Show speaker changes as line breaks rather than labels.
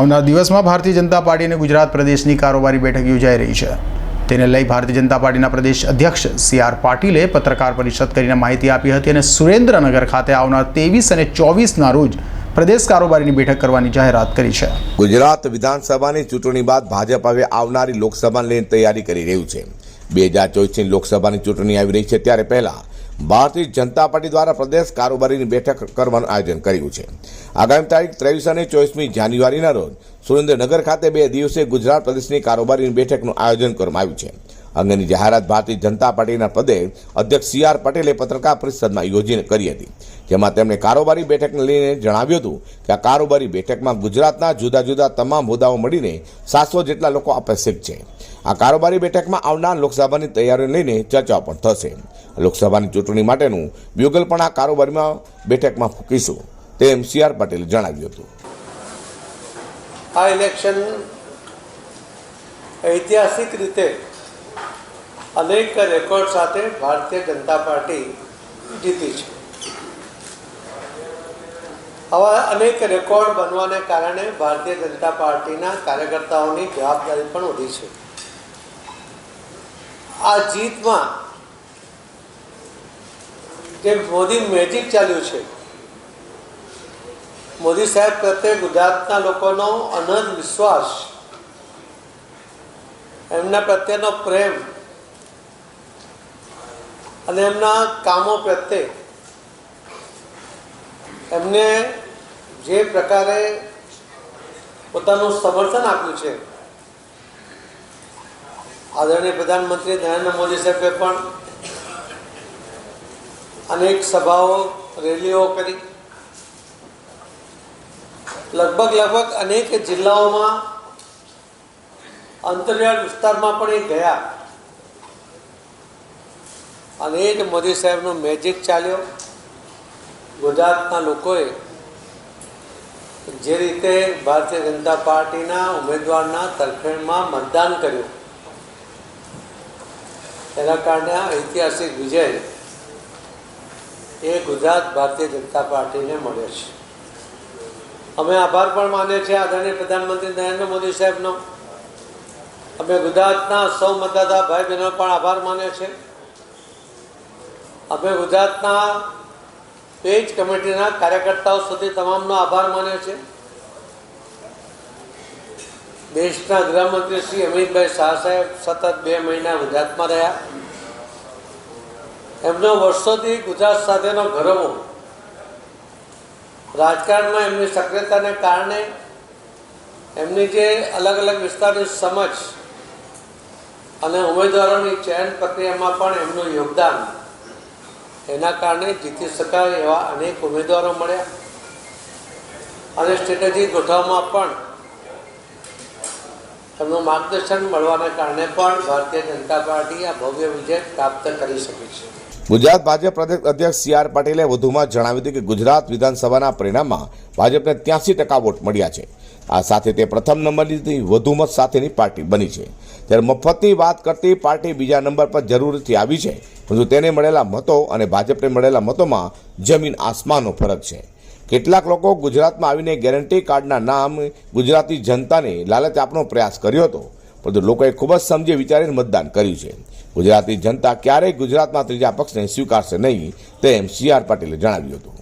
આવનાર દિવસમાં ભારતીય જનતા પાર્ટી અને ગુજરાત પ્રદેશની કારોબારી બેઠક યોજાઈ રહી છે. તેને લઈ ભારતીય જનતા પાર્ટીના પ્રદેશ અધ્યક્ષ સી આર પાટીલે પત્રકાર પરિષદ કરીને માહિતી આપી હતી અને સુરેન્દ્રનગર ખાતે આવનાર ત્રેવીસ અને ચોવીસના રોજ પ્રદેશ કારોબારીની બેઠક કરવાની જાહેરાત કરી છે.
ગુજરાત વિધાનસભાની ચૂંટણી બાદ ભાજપ હવે આવનારી લોકસભાને લઈને તૈયારી કરી રહ્યું છે. બે હજાર ચોવીસની લોકસભાની ચૂંટણી આવી રહી છે ત્યારે પહેલા ભારતીય જનતા પાર્ટી દ્વારા પ્રદેશ કારોબારીની બેઠક કરવાનું આયોજન કર્યું છે. આગામી તારીખ ત્રેવીસ અને ચોવીસમી જાન્યુઆરીના રોજ સુરેન્દ્રનગર ખાતે બે દિવસે ગુજરાત પ્રદેશની કારોબારીની બેઠકનું આયોજન કરવામાં આવ્યું છે. અંગેની જાહેરાત ભારતીય જનતા પાર્ટીના પદે અધ્યક્ષ સી આર પટેલે પત્રકાર પરિષદમાં યોજીને કરી હતી. જેમાં તેમણે કારોબારી બેઠકને લઈને જણાવ્યું હતું કે આ કારોબારી બેઠકમાં ગુજરાતના જુદા જુદા તમામ હોદ્દાઓ મળીને સાતસો જેટલા લોકો અપેક્ષિત છે. આ કારોબારી બેઠકમાં આવનાર લોકસભાની તૈયારીને લઈને ચર્ચાઓ પણ થશે. લોકસભાની ચૂંટણી માટેનું બ્યુગલ પણ આ કારોબારીમાં બેઠકમાં ફૂંકીશું તેમ સી આર પટેલે જણાવ્યું હતું.
આ ઇલેક્શન ઐતિહાસિક રીતે અનેક રેકોર્ડ સાથે ભારતીય જનતા પાર્ટી જીતી છે. આવા અનેક રેકોર્ડ બનવાને કારણે ભારતીય જનતા પાર્ટીના કાર્યકર્તાઓની જવાબદારી પણ વધી છે. આ જીતમાં જે મોદી મેજિક ચાલ્યું છે, મોદી સાહેબ પ્રત્યે ગુજરાતના લોકોનો અનંત વિશ્વાસ, એમના પ્રત્યેનો પ્રેમ અને એમના કામો પ્રત્યે એમને જે પ્રકારે પોતાનું સમર્થન આપ્યું છે. આદરણીય પ્રધાનમંત્રી નરેન્દ્ર મોદી સાહેબે પણ અનેક સભાઓ, રેલીઓ કરી. લગભગ લગભગ અનેક જિલ્લાઓમાં અંતરિયાળ વિસ્તારમાં પણ એ ગયા. અને એ જ મોદી સાહેબનો મેજિક ચાલ્યો. ગુજરાતના લોકોએ જે રીતે ભારતીય જનતા પાર્ટીના ઉમેદવારના તરફેણમાં મતદાન કર્યું. એના કારણે આ ઐતિહાસિક વિજય એ ગુજરાત ભારતીય જનતા પાર્ટીને મળ્યો છે. અમે આભાર પણ માનીએ છીએ આદરણીય પ્રધાનમંત્રી નરેન્દ્ર મોદી સાહેબનો. અમે ગુજરાતના સૌ મતદાતા ભાઈ બહેનો પણ આભાર માનીએ છીએ. અમે ગુજરાતના પેજ કમિટીના કાર્યકર્તાઓ સુધી તમામનો આભાર માન્યો છે દેશના ગૃહમંત્રી શ્રી અમિતભાઈ શાહ સાહેબ સતત બે મહિના ગુજરાતમાં રહ્યા. એમનો વર્ષોથી ગુજરાત સાથેનો ગરવો રાજકારણમાં એમની સક્રિયતાને કારણે એમની જે અલગ અલગ વિસ્તારની સમજ અને ઉમેદવારોની ચયન પ્રક્રિયામાં પણ એમનું યોગદાન એના કારણે જીતી શકાય એવા અનેક ઉમેદવારો મળ્યા. અને સ્ટ્રેટેજી ગોઠવવામાં પણ એમનું માર્ગદર્શન મળવાને કારણે પણ ભારતીય જનતા પાર્ટી આ ભવ્ય વિજય પ્રાપ્ત કરી શકે છે.
ગુજરાત ભાજપ પ્રદેશ અધ્યક્ષ સી આર પાટીલે વધુમાં જણાવ્યું હતું કે ગુજરાત વિધાનસભાના પરિણામમાં ભાજપને ત્યાંસી ટકા વોટ મળ્યા છે. આ સાથે તે પ્રથમ નંબરની વધુ મત સાથેની પાર્ટી બની છે. ત્યારે મફતની વાત કરતી પાર્ટી બીજા નંબર પર જરૂરથી આવી છે, પરંતુ તેને મળેલા મતો અને ભાજપને મળેલા મતોમાં જમીન આસમાનનો ફરક છે. કેટલાક લોકો ગુજરાતમાં આવીને ગેરંટી કાર્ડના નામ ગુજરાતી જનતાને લાલચ આપવાનો પ્રયાસ કર્યો હતો, પરંતુ લોકોએ ખૂબ જ સમજી વિચારીને મતદાન કર્યું છે. ગુજરાતી જનતા ક્યારેય ગુજરાતમાં ત્રીજા પક્ષને સ્વીકારશે નહીં તેમ સી આર પાટીલે જણાવ્યું હતું.